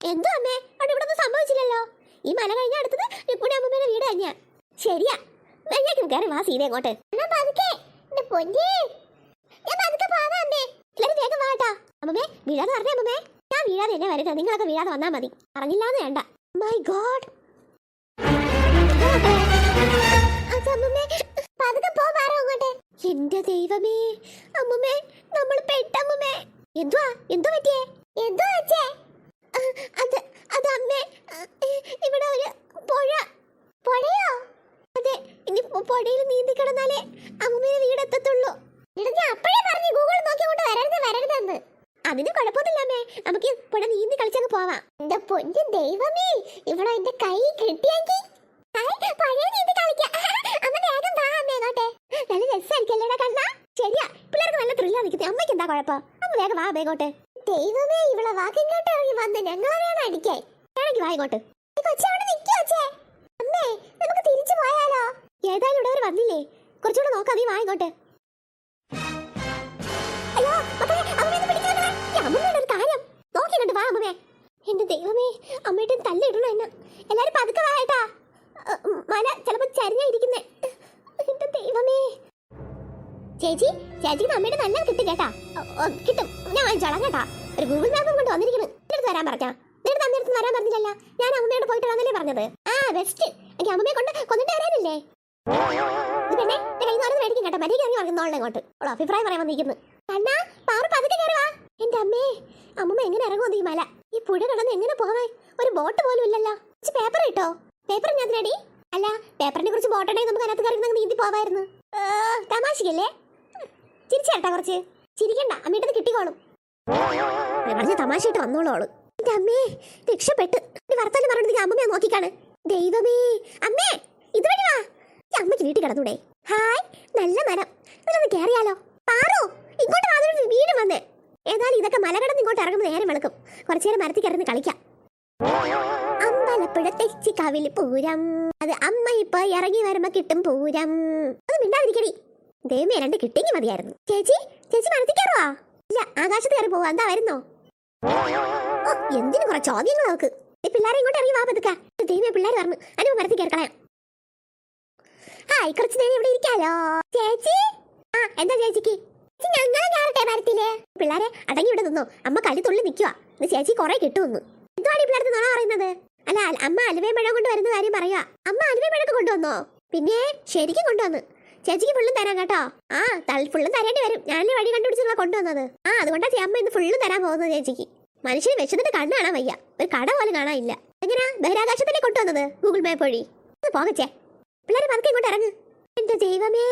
എന്തോ അമ്മേ? അവിടെ ഇവിടെ സംഭവിച്ചില്ലല്ലോ. ഈ മല കഴിഞ്ഞ അടുത്തത് ഇപ്പുണി അമ്മമ്മയുടെ വീട് തന്നെയാ ശരിയാ. വേഗം കയറി വാ സീത അങ്ങോട്ട് എന്നാ പതുക്കെ. എന്റെ പൊന്നേ. ഞാൻ പതുക്കെ പോവാ അമ്മേ. എല്ലാരും വേഗം വാട്ടാ അമ്മമ്മേ വീഴാതെ പറഞ്ഞേ അമ്മമ്മേ. ഞാൻ വീഴാതെ എന്നെ വരുന്നത് നിങ്ങളൊക്കെ വീഴാതെ വന്നാ മതി. അറിഞ്ഞില്ലാന്ന് വേണ്ട. മൈ ഗോഡ് എന്റെ ദൈവമേ. അമ്മമേ നമ്മൾ പെട്ടമ്മേ എന്തുവാ? എന്തോ പറ്റിയേ? എന്തോ അച്ഛേ അത് അത് അമ്മേ ഇവിടെ ഒരു പുഴ. പുഴയോ? അതെ ഇനി പുഴയിൽ നീന്തി കിടന്നാലേ അമ്മുമ്മയുടെ വീടെത്തത്തുള്ളൂ അപ്പോഴേ പറഞ്ഞു ഗൂഗിൾ നോക്കി കൊണ്ട് വരരുത് വരരുതെന്ന്. അതിന് കുഴപ്പമൊന്നുമില്ല അമ്മേ. നമുക്ക് പുഴ നീന്തി കളിച്ചങ്ങ് പോവാം. എന്റെ പൊന്നു ദൈവമേ ഇവിടെ എന്റെ കൈ കിട്ടിയെങ്കിൽ അമ്മയ്ക്ക് എന്താ കുഴപ്പം? അമ്മ വേഗം വാ ബേഗോട്ടെ ദൈവമേ ഇവിടെ വാക്കിങ്ങോട്ട് ഇറങ്ങി വന്ന് ഞങ്ങളെ വേണം അടിക്കാൻ? വേണമെങ്കിൽ വാ ഇങ്ങോട്ട്. ഈ കൊച്ചവിടെ നിൽക്കോ കൊച്ചേ. അമ്മേ നമുക്ക് തിരിച്ചു പോയാലോ? ഏതായാലും ഇവിടെ വന്നില്ലേ? കുറച്ചുകൂടെ നോക്കാം നീ വാ ഇങ്ങോട്ട്. അയ്യോ മക്കളെ അമ്മയെ പിടിക്കാൻ വന്നേ. ഈ അമ്മമ്മയുടെ കാര്യം. നോക്കി കണ്ടു വാ അമ്മേ എന്റെ ദൈവമേ അമ്മയുടെ തല്ലിടണോ എന്നെ? എല്ലാരും പതുക്കെ വായട്ടാ മല ചിലപ്പോ ചരിഞ്ഞായിരിക്കുന്നേ. എന്റെ ദൈവമേ. ചേച്ചി ചേച്ചിക്ക് അമ്മയുടെ നല്ല കിട്ടും. കേട്ടാ കിട്ടും. ഞാൻ വാങ്ങിച്ചോളാം കേട്ടാ. ഒരു ഗൂഗിൾ മാപ്പും കൊണ്ട് വന്നിരിക്കുന്നു. എടുത്ത് വരാൻ പറഞ്ഞാ? നേരത്തെ അമ്മയുടെ വരാൻ പറഞ്ഞില്ലല്ല. ഞാൻ അമ്മയോട് പോയിട്ടാണെന്നല്ലേ പറഞ്ഞത്. ആ ബെസ്റ്റ് എനിക്ക് അമ്മയെ കൊണ്ട് കൊന്നിട്ട് വരാനില്ലേ? പിന്നെ കയ്യിൽ നിന്ന് മേടിക്കും കേട്ടോ. മര്യാദ ഇറങ്ങി വന്നോളെ ഇങ്ങോട്ട്. ഓളോ അഭിപ്രായം പറയാൻ വന്നിരിക്കുന്നു. കണ്ണാ പാറു പതുക്കെ കയറുവാ എന്റെ അമ്മേ അമ്മമ്മ എങ്ങനെ ഇറങ്ങുമോ ഈ മല? ഈ പുഴ കടന്ന് എങ്ങനെ പോവാൻ? ഒരു ബോട്ട് പോലും ഇല്ലല്ലോ. പേപ്പർ കിട്ടോ പേപ്പർ ഞാൻ അല്ല പേപ്പറിനെ കുറിച്ച് ബോട്ടുണ്ടെങ്കിൽ നമുക്ക് അതിനകത്ത് കയറി അങ്ങ് നീന്തി പോവായിരുന്നു. തമാശക്കല്ലേ? ചിരിച്ചേട്ടാ കുറച്ച്. ചിരിക്കണ്ട അമ്മയുടെ കിട്ടിക്കോളും പറഞ്ഞ തമാശയായിട്ട് വന്നോളോൾ എന്റെ അമ്മേ രക്ഷപ്പെട്ട്. വർത്താനം പറഞ്ഞിട്ട് അമ്മമ്മയെ നോക്കിക്കാണ്. ദൈവമേ അമ്മേ ഇതുവഴി വാ. അമ്മയ്ക്ക് വീട്ടിൽ കിടന്നൂടെ. ഹായ് നല്ല മരം. ഇതൊന്ന് കേറിയാലോ? പാറു? ഇങ്ങോട്ട് വാ അതൊരു വീട് വന്നേ. ഏതായാലും ഇതൊക്കെ മലകടന്ന് ഇങ്ങോട്ട് ഇറങ്ങുമ്പോൾ നേരം വെളുക്കും. കുറച്ചു നേരം മരത്തിൽ കിടന്ന് കളിക്കാം. അമ്പലപ്പുഴ തെച്ചിക്കാവിൽ പൂരം. അത് അമ്മ ഇപ്പൊ ഇറങ്ങി വരുമ്പോ കിട്ടും പൂരം. അത് മിണ്ടാതിരിക്കടി. ദൈവമേ രണ്ട് കിട്ടിയെങ്കിൽ മതിയായിരുന്നു. ചേച്ചി ചേച്ചി മരത്തിൽ കയറുവാ. ഇല്ല ആകാശത്ത് കയറി പോവാ. എന്താ വരുന്നോ? എന്തിനു കുറെ ചോദ്യങ്ങൾ ഈ പിള്ളേരെ ഇങ്ങോട്ട് ഇറങ്ങി വാ പതുക്കെ. ദൈവമേ പിള്ളേർ പറഞ്ഞു അനു മരത്തിൽ കയറിക്കളയാം. കളയാം ഹായ് കുറച്ച് നേരം ഇവിടെ ഇരിക്കാലോ? ചേച്ചി? ആ എന്താ ചേച്ചിക്ക്? ചേച്ചി ഞങ്ങളെ കയറട്ടെ മരത്തിൽ. പിള്ളേരെ അടങ്ങി ഇവിടെ നിന്നോ. അമ്മ കളി തുള്ളി നിൽക്കുക ചേച്ചി കുറെ കിട്ടുമെന്ന്. എന്തുവാണ് ഈ പിള്ളേർക്ക് നുണ പറയുന്നത്? അമ്മ അലുവയും പഴം കൊണ്ട് വരുന്ന കാര്യം പറയാ അമ്മ അലുവയും പഴമൊക്കെ കൊണ്ടുവന്നോ? പിന്നെ ശരിക്കും കൊണ്ടുവന്നു. ചേച്ചിക്ക് ഫുള്ളും തരാം കേട്ടോ. ആ തള്ളി ഫുള്ളും തരേണ്ടി വരും. ഞാനല്ലേ വഴി കണ്ടുപിടിച്ചുള്ള കൊണ്ടുവന്നത്. ആ അതുകൊണ്ടാ അമ്മ ഇന്ന് ഫുള്ളും തരാൻ പോകുന്നത് ചേച്ചിക്ക്. മനുഷ്യന് വിശന്നിട്ട് കണ്ണ് വയ്യ. ഒരു കട പോലും കാണാനില്ല എങ്ങനെയാ ബഹിരാകാശത്തല്ലേ കൊണ്ടുവന്നത്? ഗൂഗിൾ മാപ്പ് വഴി. പോകച്ചേ പിള്ളേരെ പതുക്കെ ഇങ്ങോട്ട് ഇറങ്ങ്. എന്താ ദൈവമേ.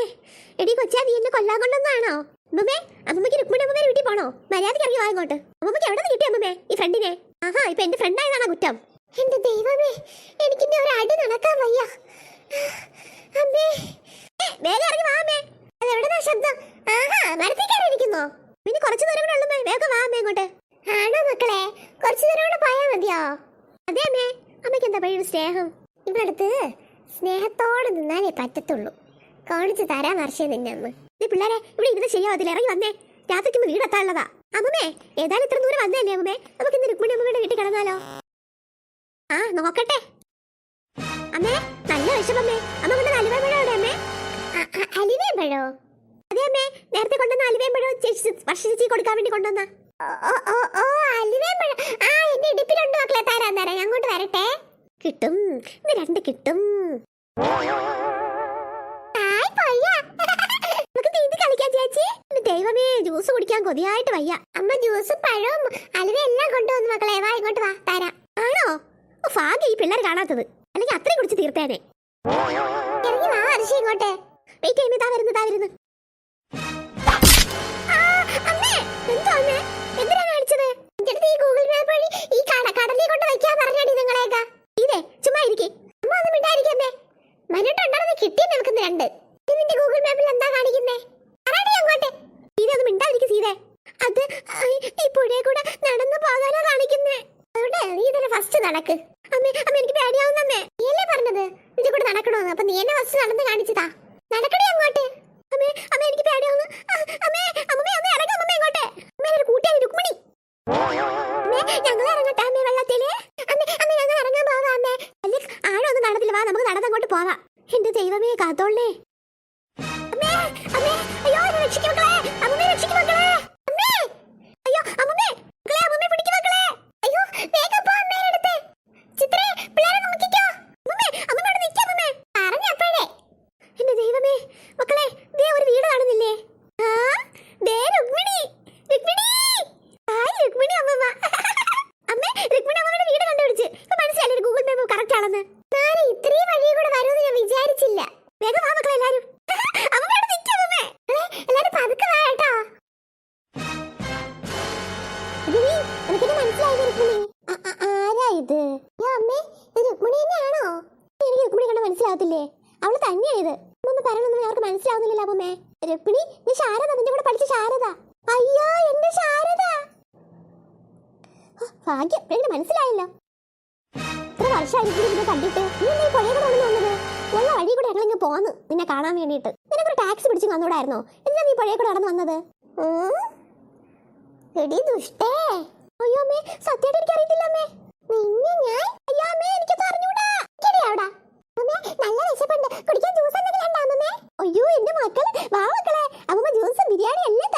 എടി കൊച്ചാ നീ എന്നെ കൊല്ലാൻ കൊണ്ടുവന്നാണോ അമ്മമ്മേ അമ്മമ്മക്ക് രുക്മിണി അമ്മമ്മേടെ വീട്ടിൽ പോണോ? മര്യാദയ്ക്ക് ഇറങ്ങി വാങ്ങോട്ട് അമ്മമ്മക്ക് എവിടെ നിന്ന് കിട്ടി അമ്മമ്മേ? ഈ ഫ്രണ്ടിനെ ആഹാ ഇപ്പൊ എന്റെ ഫ്രണ്ട് കുറ്റം? എന്റെ ദൈവമേ എനിക്ക് ഒരു അടി നടക്കാൻ വയ്യ. അമ്മേ. വേഗം ഇറങ്ങി വാ അമ്മേ. അതെവിടുന്നാ ശബ്ദം? ആഹാ ഇരിക്കുന്നോ പിന്നെ കുറച്ച് ദൂരം കൂടെ ഉള്ളമ്മേ വേഗം വാ അമ്മേ ഇങ്ങോട്ട്. ആണോ മക്കളെ? കുറച്ചു ദൂരം കൂടെ പോയാൽ മതിയോ? അതെ അമ്മേ. അമ്മയ്ക്ക് എന്താ പഴയൊരു സ്നേഹം? ഇവിടെ അടുത്ത് സ്നേഹത്തോടെ നിന്നാലേ പറ്റത്തുള്ളൂ. കാണിച്ചു തരാൻ വർഷം നിന്നെ അമ്മ. നീ പിള്ളേരെ ഇവിടെ ഇരുന്ന് ശരിയാവത്തില്ല ഇറങ്ങി വന്നേ. രാത്രിക്ക് വീട് വീടെത്താനുള്ളതാ. അമ്മമ്മേ ഏതായാലും ഇത്ര ദൂരം വന്നതല്ലേ അമ്മമ്മേ? നമുക്ക് ഇന്ന് രുക്മിണി അമ്മയുടെ വീട്ടിൽ കിടന്നാലോ? ആ നോക്കട്ടെ. അമ്മേ നല്ല വിഷമമ്മേ അമ്മ കൊണ്ടുവന്ന അലുവയും പഴം അവിടെ അമ്മേ? അലുവയും പഴോ? അതെ അമ്മേ. നേരത്തെ കൊണ്ടുവന്ന അലുവയും പഴം ചേച്ചി വർഷ ചേച്ചി കൊടുക്കാൻ വേണ്ടി കൊണ്ടുവന്ന. ഓ ഓ ഓ അലുവയും പഴം. ആ എന്റെ ഇടുപ്പിലുണ്ട് മക്കളെ. തരാൻ തരാം. ഞാൻ അങ്ങോട്ട് വരട്ടെ. കിട്ടും. ഇന്ന് രണ്ട് കിട്ടും. ദൈവമേ ജ്യൂസ് കുടിക്കാൻ കൊതിയായിട്ട് വയ്യ. അമ്മ ജ്യൂസും പഴവും അലുവ എല്ലാം കൊണ്ടുവന്നു മക്കളെ. വാ ഇങ്ങോട്ട് വാ. തരാം. ആണോ? ഭാഗ്യം ഈ പിള്ളേർ കാണാത്തത്. അല്ലെങ്കിൽ അത്രയും കുടിച്ച് തീർത്തേനെ. ഇറങ്ങി വാ വെയിറ്റ് വരുന്നു നടക്ക്. നീ എന്നെ ഫസ്റ്റ് നടന്ന് കാണിച്ചതാ? നടക്കണേ അങ്ങോട്ട്. അമ്മേ അമ്മേ എനിക്ക് പേടിയാണ് അമ്മേ അമ്മേ അമ്മേ ഇറങ്ങാം അമ്മേ അങ്ങോട്ട് അമ്മേ ഒരു കൂട്ടിയാണ് രുക്മിണി. ഞങ്ങൾ ഇറങ്ങട്ടെ അമ്മേ വെള്ളത്തിൽ. അമ്മേ അമ്മേ ഞങ്ങൾ ഇറങ്ങാൻ പോവാ അമ്മേ. അല്ലെ ആഴം ഒന്നും നടന്നില്ല. വാ നമുക്ക് നടന്ന് അങ്ങോട്ട് പോവാം. എന്റെ ദൈവമേ കാത്തോളേ. അമ്മേ അമ്മേ അയ്യോ രക്ഷിക്കും മക്കളെ. അമ്മേ രക്ഷിക്കും മക്കളെ. അമ്മേ അയ്യോ അമ്മേ മക്കളെ അമ്മേ പിടിക്കും മക്കളെ. അയ്യോ വേഗം പോ അമ്മേടെ അടുത്ത്. എനിക്കിത് മനസ്സിലായി രുക്മിണി ആരാ ഇത്? ഞാൻ അമ്മേ രുക്മിണി തന്നെയാണോ എനിക്ക് രുക്മിണി കണ്ട മനസ്സിലാവത്തില്ലേ? അവൾ തന്നെയാ ഇത്. അമ്മ പറയണൊന്നും അവർക്ക് മനസ്സിലാവുന്നില്ലല്ലോ അമ്മേ നീ ശാരദ നിന്റെ കൂടെ പഠിച്ച ശാരദ. അയ്യോ എന്റെ ശാരദ! ഭാഗ്യം എനിക്ക് മനസ്സിലായല്ലോ. ഇത്ര വർഷമായിരിക്കും ഇതിനെ കണ്ടിട്ട് നീ ഈ പുഴയെ കൂടെ ഒന്നും വന്നത്? ഉള്ള വഴി കൂടെ ഞങ്ങളിങ്ങ് പോന്ന് നിന്നെ കാണാൻ വേണ്ടിയിട്ട്. നിനക്കൊരു ടാക്സി പിടിച്ച് വന്നൂടായിരുന്നോ? എന്തിനാ നീ പുഴയെ കൂടെ നടന്നു വന്നത്? എടി ദുഷ്ടേ! അമ്മേ സത്യമായിട്ട് എനിക്ക് അറിയത്തില്ല അമ്മേ. നിന്നെ ഞാൻ അയ്യോ അമ്മേ എനിക്ക് പറഞ്ഞൂടാ അവിടെ അമ്മേ നല്ല വിശപ്പുണ്ട് കുടിക്കാൻ ജ്യൂസ് അമ്മേ? അയ്യോ എന്റെ മക്കൾ വാ മക്കളെ. അമ്മ ജ്യൂസ് ബിരിയാണി അല്ലേ?